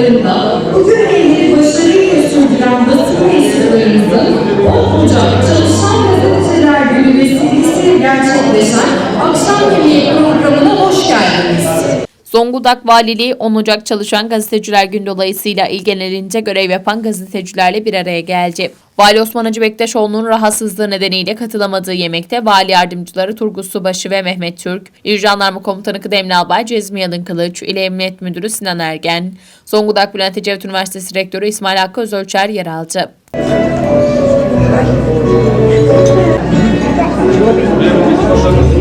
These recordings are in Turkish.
topraklarında bu görevleri başarıyla sürdüren basın Zonguldak Valiliği 10 Ocak Çalışan Gazeteciler Günü dolayısıyla il genelince görev yapan gazetecilerle bir araya geldi. Vali Osman Hacı Bektaşoğlu'nun rahatsızlığı nedeniyle katılamadığı yemekte vali yardımcıları Turgut Subaşı ve Mehmet Türk, İl Jandarma Komutanı Kıdemli Albay Cezmi Yalın Kılıç, İl Emniyet Müdürü Sinan Ergen, Zonguldak Bülent Ecevit Üniversitesi Rektörü İsmail Hakkı Özölçer yer aldı. Nereli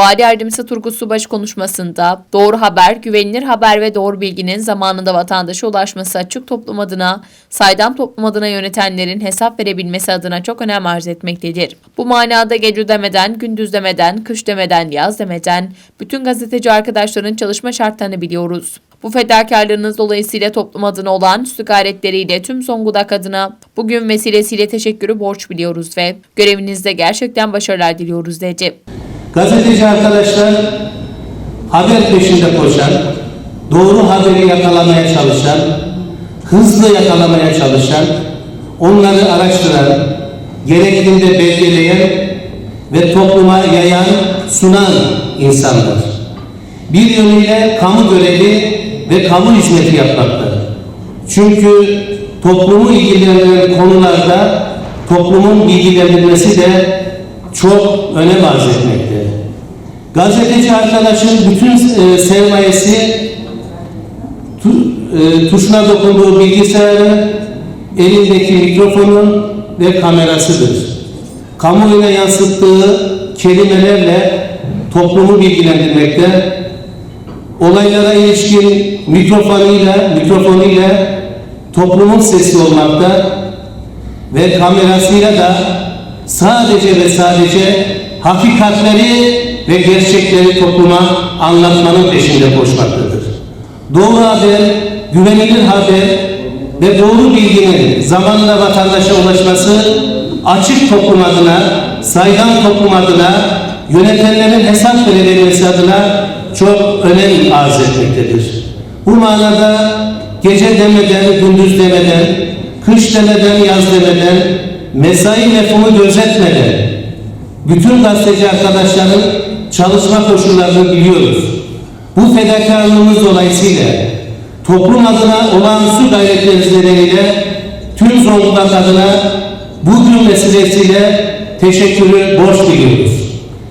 Vali Yardımcısı Turgut Subaşı konuşmasında doğru haber, güvenilir haber ve doğru bilginin zamanında vatandaşa ulaşması açık toplum adına, saydam toplum adına yönetenlerin hesap verebilmesi adına çok önem arz etmektedir. Bu manada gece demeden, gündüz demeden, kış demeden, yaz demeden bütün gazeteci arkadaşların çalışma şartlarını biliyoruz. Bu fedakarlığınız dolayısıyla toplum adına olan üstü gayretleriyle tüm Zonguldak adına bugün vesilesiyle teşekkürü borç biliyoruz ve görevinizde gerçekten başarılar diliyoruz dedi. Gazeteci arkadaşlar haber peşinde koşan, doğru haberi yakalamaya çalışan, hızlı yakalamaya çalışan, onları araştıran, gerektiğinde belgeleyen ve topluma yayan, sunan insanlar. Bir yönüyle kamu görevi ve kamu hizmeti yapmaktadır. Çünkü toplumu ilgilendiren konularda toplumun bilgilendirilmesi de çok önem arz etmekte. Gazeteci arkadaşın bütün e, sermayesi tu, e, tuşuna dokunduğu bilgisayarı, elindeki mikrofonun ve kamerasıdır. Kamuoyuna yansıttığı kelimelerle toplumu bilgilendirmekte, olaylara ilişkin mikrofonuyla, mikrofonuyla toplumun sesi olmakta ve kamerasıyla da sadece ve sadece hakikatleri ve gerçekleri topluma anlatmanın peşinde koşmaktadır. Doğru haber, güvenilir haber ve doğru bilginin zamanla vatandaşa ulaşması açık toplum adına, saydam toplum adına, yönetenlerin hesap verebilmesi adına çok önem arz etmektedir. Bu manada gece demeden, gündüz demeden, kış demeden, yaz demeden, mesai mefhumu gözetmeden bütün gazeteci arkadaşların çalışma koşullarını biliyoruz. Bu fedakarlığımız dolayısıyla toplum adına olağanüstü gayretleriniz nedeniyle tüm Zonguldak adına bugün vesilesiyle teşekkürü borç biliyoruz.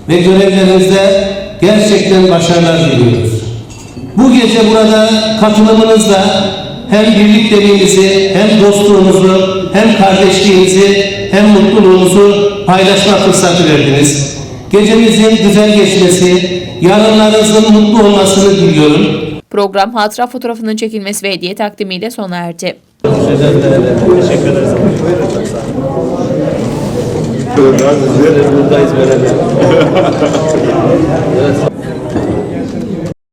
Ve görevlerinizde gerçekten başarılar diliyoruz. Bu gece burada katılımınızla hem birlikteliğinizi, hem dostluğunuzu, hem kardeşliğinizi, hem mutluluğunuzu paylaşma fırsatı verdiniz. Gecemizin güzel geçmesi, yarınlarınızın mutlu olmasını diliyorum. Program hatıra fotoğrafının çekilmesi ve hediye takdimiyle sona erdi. buradayız beraber.